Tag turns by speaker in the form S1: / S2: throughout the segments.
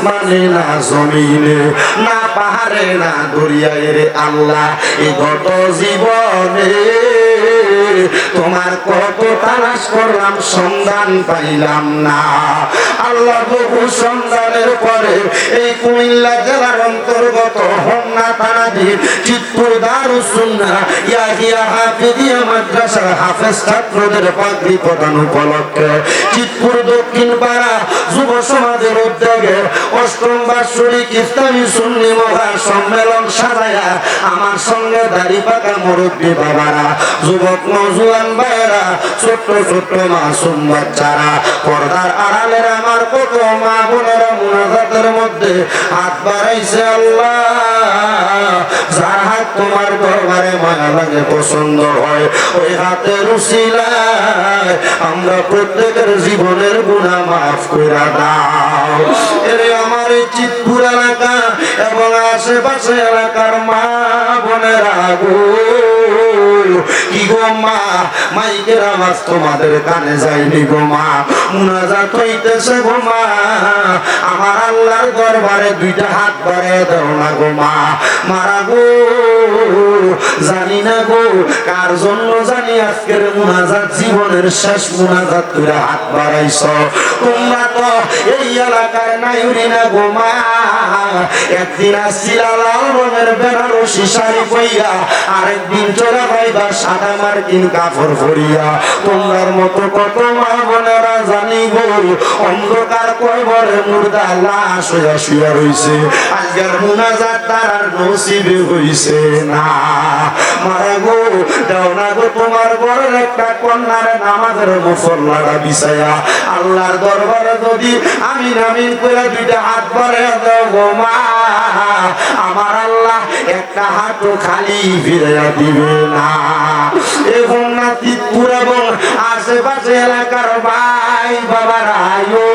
S1: আসমানে না জমিনে, না পাহাড়ে, না দরিয়ায় রে আল্লাহ, এ গত জীবনে তোমার কত তালাশ করলাম, সন্ধান পাইলাম না। আল্লাহ বহু সন্ধানের পরে এই কুমিল্লা জেলার অন্তর্গত হোমনা থানাধীন চিত্তুর দারুসুন্না ইয়াহিয়া হাফিজিয়া মাদ্রাসার হাফেজ ছাত্রদের পাগড়ি প্রদান উপলক্ষে চিতপুর দক্ষিণ পাড়া যুব সমাজের উদ্যোগে অষ্টম বাৎসরিক ইসলামী সুন্নি মহা সম্মেলন সাজায়া আমার সঙ্গে দাড়ি পাকা মুরব্বী বাবারা, যুবক নজুয়ান ভাইয়েরা, ছোট্ট ছোট্ট মাসুম বাচ্চারা, পর্দার আড়ালের আমার কত মা বোনেরা মুনাজাতের মধ্যে হাত বাড়াইছে আল্লাহ। যার হাত তোমার দরবারে মায়া লাগে, পছন্দ হয়, ওই হাতের উসিলায় আমরা প্রত্যেকের জীবনের গুণা মাফ করে দাও। এর আমার এই চিতপুর এলাকা এবং আশেপাশে এলাকার মা বোনেরা গো। কি গো মা? মাইকের আওয়াজ তোমাদের কানে যায়নি গো মা। মুনাজাত হইতেছে গো মা। আমার আল্লাহর দরবারে দুইটা হাত বাড়িয়ে দাও না গো মা। মারা গো, জানি না গো, কার জন্য জানি আজকের মুনাজাত জীবনের শেষ মুনাজাত করে হাত বাড়াইছ। তোমরা তো এই এলাকায় নাইরি না গো মা। একদিন আসছিলা লাল রঙের বেনারসি শাড়ি পইয়া আরেকদিন পাইবা সাদা মার্কিন কাপড় পরিয়া। তোমার মতো কত মা জানি গো, অন্ধকার কয়বরে মুর্দা লাশ হইয়া শুয়া রইছে। আজকের মুনাজাত তার নসিবে হইছে না। মারা গো, দাও না গো তোমার বড় একটা কন্যার নামাজের মুসল্লারা বিছায়া। আল্লাহর দরবারে যদি আমিন আমিন করে দুইটা হাত দাও গো মা। আমার একটা হাতও খালি ফিরাইয়া দিবে না। এবং না তিতপুর এবং আশেপাশে এলাকার ভাই বাবারা আয়ো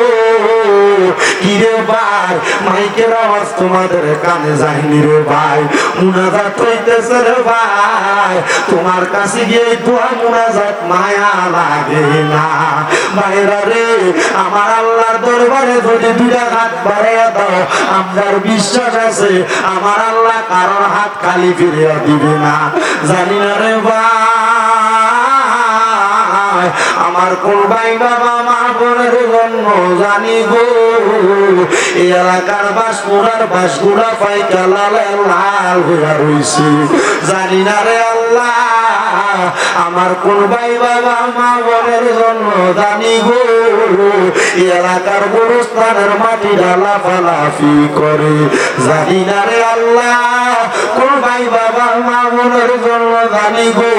S1: কিরে ভাই মাইকের আওয়াজ তোমাদের কানে যায়নি রে ভাই। মুনাজাত হইতেছে রে ভাই। তোমার কাছে গিয়ে দোয়া মুনাজাত মায়া লাগে না। ভাইরা রে, আমার আল্লাহর দরবারে যদি দুইটা হাত বাড়াইয়া দাও আমার বিশ্বাস আছে, আমার আল্লাহ কারোর হাত খালি ফিরিয়ে দিবে না। জানি না রে ভাই। আমার কোন ভাই বাবা মা বোনের জন্য জানি গো। এলাকার বাস বাসগুড়া পাইকা লাল লাল হইয়া রইছে। জানি না রে আল্লাহ। আমার কোন ভাই বাবা মা বোনের জন্য জানি গো। এলাকার গোরস্থানের মাটি ডালা ফালাফি করে। জানি না রে আল্লাহ, কোন ভাই বাবা মা বোনের জন্য জানি গো।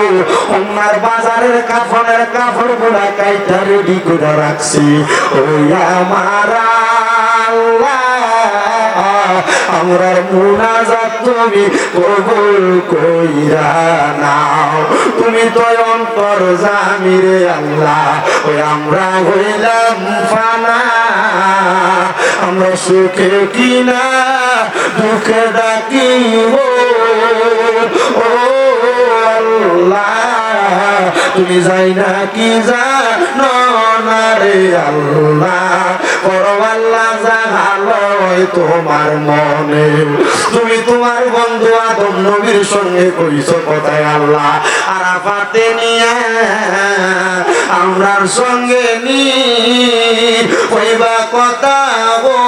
S1: ওনার বাজারের কাফনের কাপড়গুলা কাইটা রেডি করে রাখছি। ওই আমার আমরার মুনাজাত তুমি কবুল কইরা নাও। তুমি তো অন্তর জামিরে আল্লাহ ওই আমরা হইলাম ফানা। আমরা সুখে কিনা, দুঃখে ডাকি ও আল্লাহ, তুমি যাই না কি জানো না রে আল্লাহ। পরবাল্লা জাগালয় তোমার মনে। তুমি তোমার বন্ধু আদম নবীর সঙ্গে কইছ কথায় আল্লাহ, আরাফাতে নিয়ে আমরার সঙ্গে নি। কইবা কথা গো